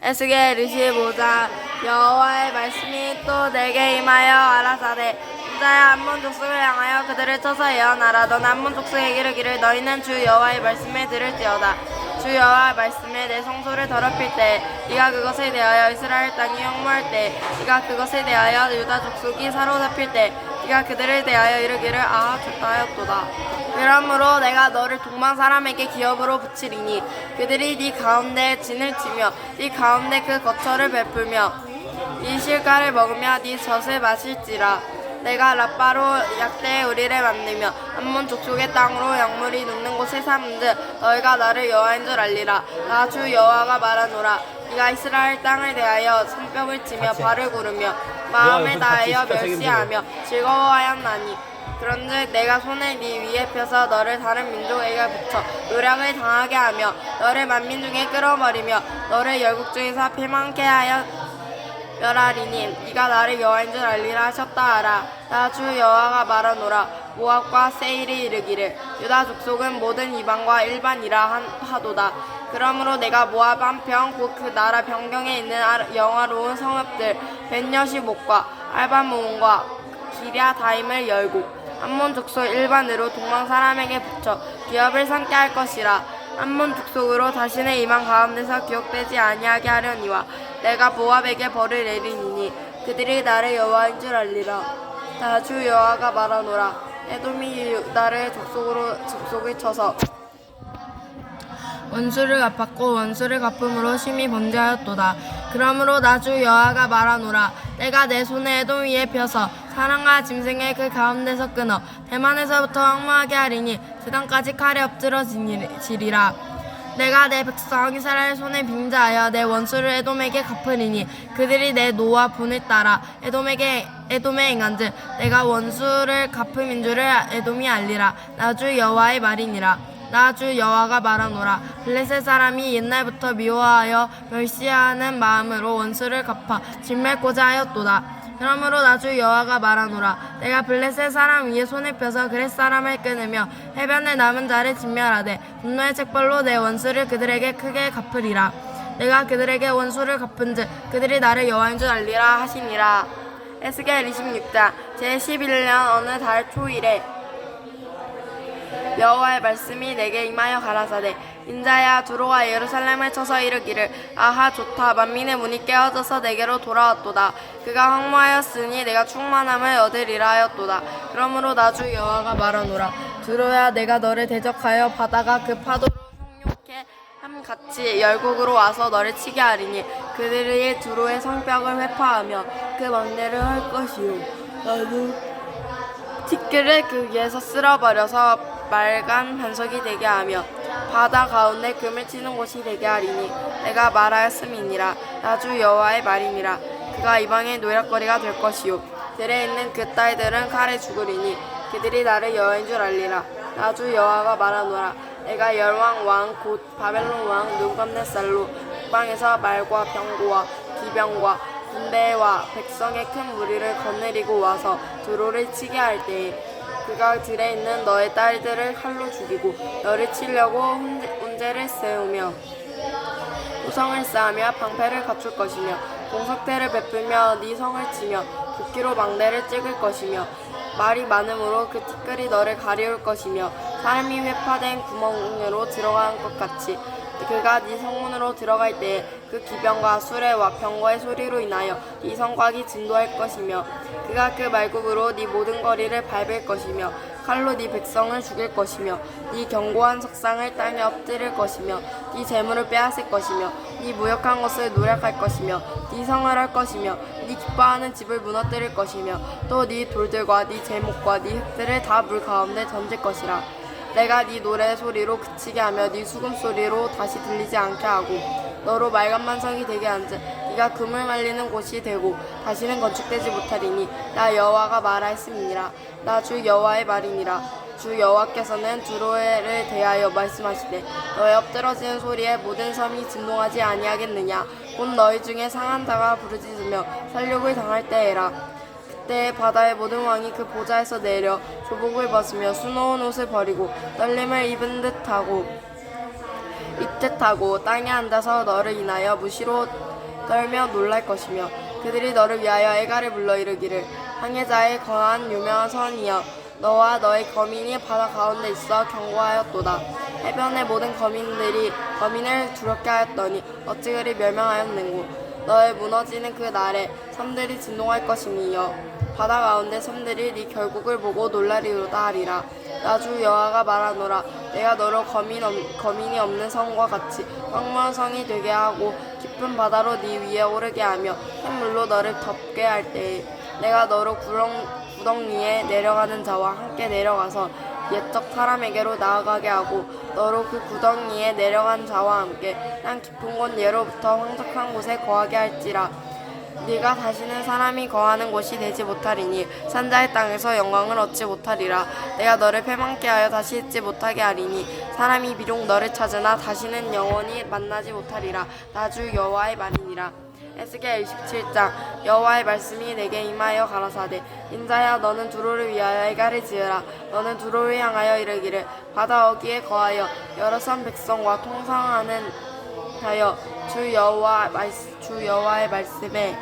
에스겔 25장 여호와의 말씀이 또 내게 임하여 알아사대. 인자야 암몬 족속을 향하여 그들을 쳐서 예언하라. 넌 암몬 족속에게 이르기를 너희는 주 여호와의 말씀을 들을지어다. 주 여호와의 말씀에 내 성소를 더럽힐 때 네가 그것에 대하여 이스라엘 땅이 흉모할 때 네가 그것에 대하여 유다 족속이 사로잡힐 때 네가 그들을 대하여 이르기를 아하 좋다 하였도다. 그러므로 내가 너를 동방 사람에게 기업으로 붙이리니 그들이 네 가운데 진을 치며 네 가운데 그 거처를 베풀며 네 실가를 먹으며 네 젖을 마실지라. 내가 라빠로 약대의 우리를 만들며 한문 족속의 땅으로 약물이 눕는 곳에 삼은즉 너희가 나를 여호와인 줄 알리라. 나 주 여호와가 말하노라. 네가 이스라엘 땅을 대하여 손뼉을 치며 발을 구르며 같이 다하여 책임지고. 멸시하며 즐거워하였나니. 그런즉 내가 손을 네 위에 펴서 너를 다른 민족에게 붙여 노력을 당하게 하며 너를 만민 중에 끌어버리며 너를 열국 중에서 패망케 하여 멸하리니 네가 나를 여호와인 줄 알리라 하셨다 하라. 나 주 여호와가 말하노라. 모압과 세일이 이르기를 유다 족속은 모든 이방과 일반이라 한- 하도다 그러므로 내가 모압 한평 곧 그 나라 변경에 있는 아- 영화로운 성읍들 벤여시목과 알바모온과 기랴다임을 열고 암몬 족속 일반으로 동방 사람에게 붙여 기업을 삼게 할 것이라. 암몬 족속으로 다시는 이방 가운데서 기억되지 아니하게 하려니와 내가 모압에게 벌을 내리니니 그들이 나를 여호와인 줄 알리라. 나주 여호와가 말하노라. 에돔이 나를 족속으로 족속을 쳐서 원수를 갚았고 원수를 갚음으로 심히 번제하였도다. 그러므로 나주 여호와가 말하노라. 내가 내 손에 에돔 위에 펴서 사랑과 짐승의 그 가운데서 끊어 대만에서부터 황무하게 하리니 세상까지 칼에 엎드러지리라. 내가 내 백성 이스라엘 손에 빙자하여 내 원수를 에돔에게 갚으리니 그들이 내 노와 분을 따라 에돔에게 에돔에 행한즉 내가 원수를 갚음인 줄을 에돔이 알리라. 나주 여호와의 말이니라. 나 주 여호와가 말하노라. 블레셋 사람이 옛날부터 미워하여 멸시하는 마음으로 원수를 갚아 진멸고자 하였도다. 그러므로 나주 여호와가 말하노라. 내가 블레셋 사람 위에 손을 펴서 그렛 사람을 끊으며 해변에 남은 자를 진멸하되 분노의 책벌로 내 원수를 그들에게 크게 갚으리라. 내가 그들에게 원수를 갚은즉 그들이 나를 여호와인 줄 알리라 하시니라. 에스겔 26장 제11년 어느 달 초일에 여호와의 말씀이 내게 임하여 가라사대 인자야 두로와 예루살렘을 쳐서 이르기를 아하 좋다. 만민의 문이 깨어져서 내게로 돌아왔도다. 그가 황무하였으니 내가 충만함을 얻으리라 하였도다. 그러므로 나주 여호와가 말하노라. 두로야 내가 너를 대적하여 바다가 그 파도로 성욕해 함같이 열국으로 와서 너를 치게 하리니 그들이 두로의 성벽을 회파하며 그 망대를 할 것이요 나도 티끌을 그 위에서 쓸어버려서 말간 반석이 되게 하며 바다 가운데 금을 치는 곳이 되게 하리니 내가 말하였음이니라. 나주 여호와의 말이니라. 그가 이방의 노략거리가 될 것이요. 들에 있는 그 딸들은 칼에 죽으리니 그들이 나를 여호와인 줄 알리라. 나주 여호와가 말하노라. 내가 열왕 왕 곧 바벨론 왕 눈감네살로 북방에서 말과 병고와 기병과 군대와 백성의 큰 무리를 거느리고 와서 두로를 치게 할 때에 그가 들에 있는 너의 딸들을 칼로 죽이고 너를 치려고 훈제- 운제를 세우며 우성을 쌓으며 방패를 갖출 것이며 공석대를 베풀며 네 성을 치며 도끼로 망대를 찍을 것이며 말이 많음으로 그 티끌이 너를 가리울 것이며 사람이 회파된 구멍으로 들어가는 것 같이 그가 네 성문으로 들어갈 때에 그 기병과 수레와 병거의 소리로 인하여 네 성곽이 진도할 것이며 그가 그 말굽으로 네 모든 거리를 밟을 것이며 칼로 네 백성을 죽일 것이며 네 견고한 석상을 땅에 엎드릴 것이며 네 재물을 빼앗을 것이며 네 무역한 것을 노력할 것이며 네 성을 할 것이며 네 기뻐하는 집을 무너뜨릴 것이며 또 네 돌들과 네 제목과 네 흙들을 다 물 가운데 던질 것이라 내가 네 노래 소리로 그치게 하며 네 수금 소리로 다시 들리지 않게 하고 너로 맑은 만성이 되게 한즉 네가 금을 말리는 곳이 되고 다시는 건축되지 못하리니 나 여호와가 말하였음이니라. 나 주 여호와의 말이니라. 주 여호와께서는 두로에를 대하여 말씀하시되 너의 엎드러지는 소리에 모든 섬이 진동하지 아니하겠느냐? 곧 너희 중에 상한 자가 부르짖으며 살육을 당할 때에라 그때 바다의 모든 왕이 그 보좌에서 내려 조복을 벗으며 수놓은 옷을 버리고 떨림을 입은 듯하고 입뜻 하고 땅에 앉아서 너를 인하여 무시로 떨며 놀랄 것이며 그들이 너를 위하여 애가를 불러 이르기를 항해자의 거한 유명한 선이여 너와 너의 거민이 바다 가운데 있어 경고하였도다. 해변의 모든 거민들이 거민을 두렵게 하였더니 어찌 그리 멸망하였는고? 너의 무너지는 그 날에 섬들이 진동할 것이니여 바다 가운데 섬들이 네 결국을 보고 놀라리로다 하리라. 나주 여호와가 말하노라. 내가 너로 거민 없, 거민이 없는 성과 같이 황무한 성이 되게 하고 깊은 바다로 네 위에 오르게 하며 샘물로 너를 덮게 할 때에 내가 너로 구렁, 구덩이에 내려가는 자와 함께 내려가서 옛적 사람에게로 나아가게 하고 너로 그 구덩이에 내려간 자와 함께 땅 깊은 곳 예로부터 황적한 곳에 거하게 할지라 네가 다시는 사람이 거하는 곳이 되지 못하리니 산자의 땅에서 영광을 얻지 못하리라. 내가 너를 패망케 하여 다시 있지 못하게 하리니 사람이 비록 너를 찾으나 다시는 영원히 만나지 못하리라. 나 주 여호와의 말이니라. 에스겔 27장. 여호와의 말씀이 내게 임하여 가라사대. 인자야 너는 두로를 위하여 애가를 지으라. 너는 두로를 향하여 이르기를 바다 어기에 거하여 여러 산 백성과 통상하는 하여 주 여호와 말씀 주 여호와의 말씀에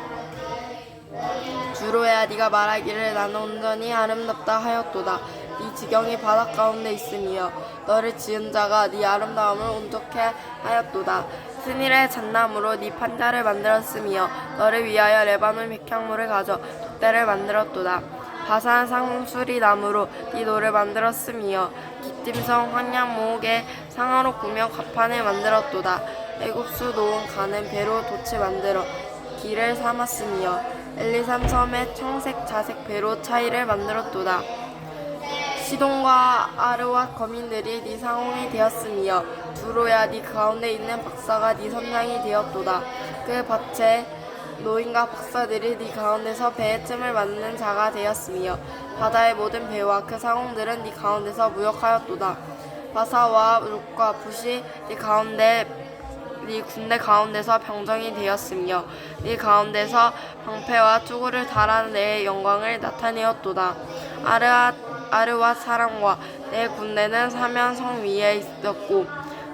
주로야 네가 말하기를 나는 온전히 아름답다 하였도다. 네 지경이 바닷 가운데 있으며 너를 지은 자가 네 아름다움을 온전케 하였도다. 스닐의 잣나무로 네 판자를 만들었으며 너를 위하여 레바논 백향물을 가져 독대를 만들었도다. 바산 상수리 나무로 네 노를 만들었으며 기tim성 황양 모옥의 상하로 구며 가판을 만들었도다 애굽수 놓은 가는 배로 돛을 만들어 길을 삼았으며 엘리삼 섬에 청색 자색 배로 차이를 만들었도다. 시돈과 아르와 거민들이 네 상홍이 되었으며 두로야 네 가운데 있는 박사가 네 선장이 되었도다. 그 밭에 노인과 박사들이 네 가운데서 배의 틈을 맞는 자가 되었으며 바다의 모든 배와 그 상홍들은 네 가운데서 무역하였도다. 바사와 룩과 붓이 네 가운데 네 군대 가운데서 병정이 되었으며 네 가운데서 방패와 투구를 달아 내 영광을 나타내었도다. 아르아 아르와 사람과 내 군대는 사면 성 위에 있었고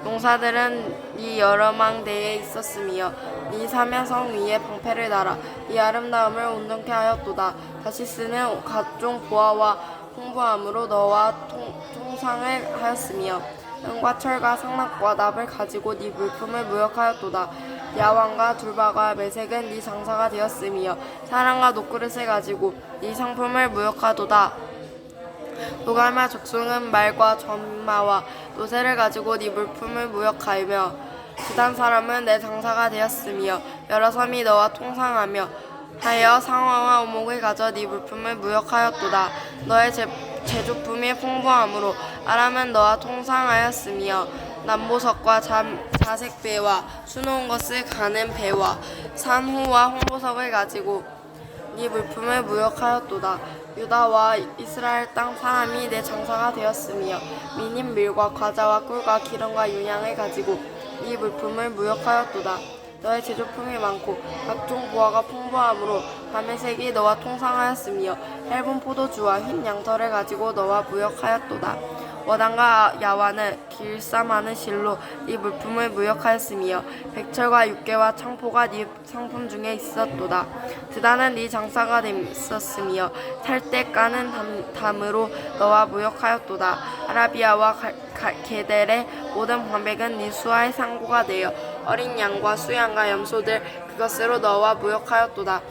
농사들은 네 여러 망대에 있었으며 네 사면 성 위에 방패를 달아 네 아름다움을 온전케 하였도다. 다시 쓰는 각종 보아와 홍보함으로 너와 통, 통상을 하였으며 은과 철과 상납과 납을 가지고 네 물품을 무역하였도다. 야왕과 둘바가 매색은 네 장사가 되었으며 사랑과 녹그릇을 가지고 네 상품을 무역하도다. 노갈마 족숭은 말과 전마와 노새를 가지고 네 물품을 무역하며 지단 사람은 내 장사가 되었으며 여러 섬이 너와 통상하며 하여 상어와 오목을 가져 네 물품을 무역하였도다. 너의 제, 제조품이 풍부함으로 아람은 너와 통상하였으며 남보석과 잠, 자색배와 수놓은 것을 가는 배와 산호와 홍보석을 가지고 네 물품을 무역하였도다. 유다와 이스라엘 땅 사람이 내 장사가 되었으며 미닌 밀과 과자와 꿀과 기름과 윤향을 가지고 네 물품을 무역하였도다. 너의 제조품이 많고 각종 보화가 풍부함으로 밤의 색이 너와 통상하였으며 얇은 포도주와 흰 양털을 가지고 너와 무역하였도다. 원한과 야와는 길쌈하는 실로 네 물품을 무역하였으며 백철과 육개와 창포가 네 상품 중에 있었도다. 드다는 네 장사가 됐었으며 찰때 까는 담, 담으로 너와 무역하였도다. 아라비아와 게델의 모든 방백은 네 수하의 상고가 되어 어린 양과 수양과 염소들 그것으로 너와 무역하였도다.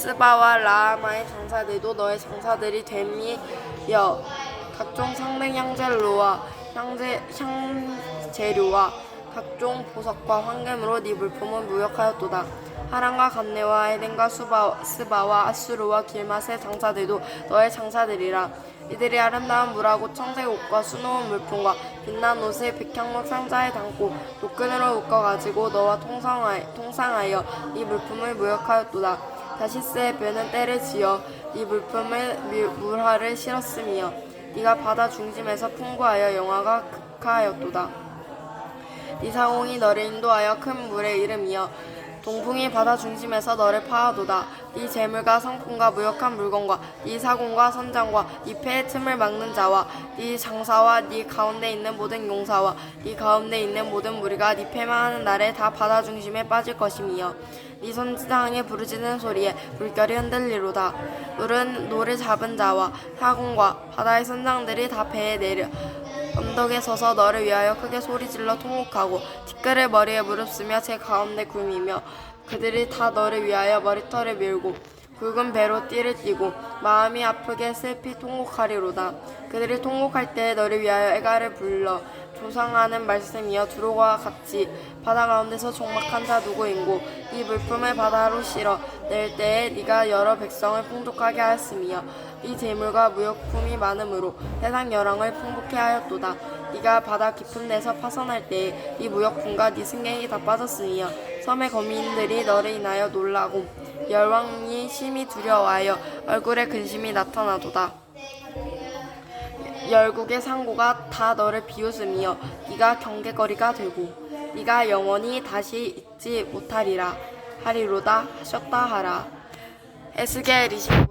스바와 라하마의 장사들도 너의 장사들이 됨이여 각종 상등 향재료와 향재, 향재료와 각종 보석과 황금으로 네 물품을 무역하였도다. 하란과 감네와 에덴과 수바, 스바와 아수르와 길맛의 장사들도 너의 장사들이라. 이들이 아름다운 물하고 청색 옷과 수놓은 물품과 빛난 옷을 백향목 상자에 담고 노끈으로 묶어가지고 너와 통상하여, 통상하여 네 물품을 무역하였도다. 다시스의 배는 때를 지어 네 물품을 물- 물화를 실었으며 네가 바다 중심에서 풍부하여 영화가 극하였도다. 네 상홍이 너를 인도하여 큰 물에 이름이여 동풍이 바다 중심에서 너를 파하도다. 네 재물과 성품과 무역한 물건과 네 사공과 선장과 네 폐의 틈을 막는 자와 네 장사와 네 가운데 있는 모든 용사와 네 가운데 있는 모든 무리가 네 패망하는 날에 다 바다 중심에 빠질 것임이여. 네 선장의 부르짖는 소리에 물결이 흔들리로다. 물은 노를 잡은 자와 사공과 바다의 선장들이 다 배에 내려 언덕에 서서 너를 위하여 크게 소리질러 통곡하고 티끌을 머리에 무릅쓰며 제 가운데 굶이며 그들이 다 너를 위하여 머리털을 밀고 굵은 배로 띠를 띠고 마음이 아프게 슬피 통곡하리로다. 그들이 통곡할 때 너를 위하여 애가를 불러 조상하는 말씀이여 두로와 같이 바다 가운데서 종막한 자 누구인고 이 물품을 바다로 실어 낼 때에 네가 여러 백성을 풍족하게 하였음이여. 이 재물과 무역품이 많으므로 세상 여랑을 풍부케 하였도다. 네가 바다 깊은 데서 파선할 때에 이 무역품과 네 승객이 다 빠졌으니여. 섬의 거민들이 너를 인하여 놀라고 열왕이 심히 두려워하여 얼굴에 근심이 나타나도다 열국의 상고가 다 너를 비웃음이여. 네가 경계거리가 되고 네가 영원히 다시 잊지 못하리라. 하리로다 하셨다 하라. 에스겔 25장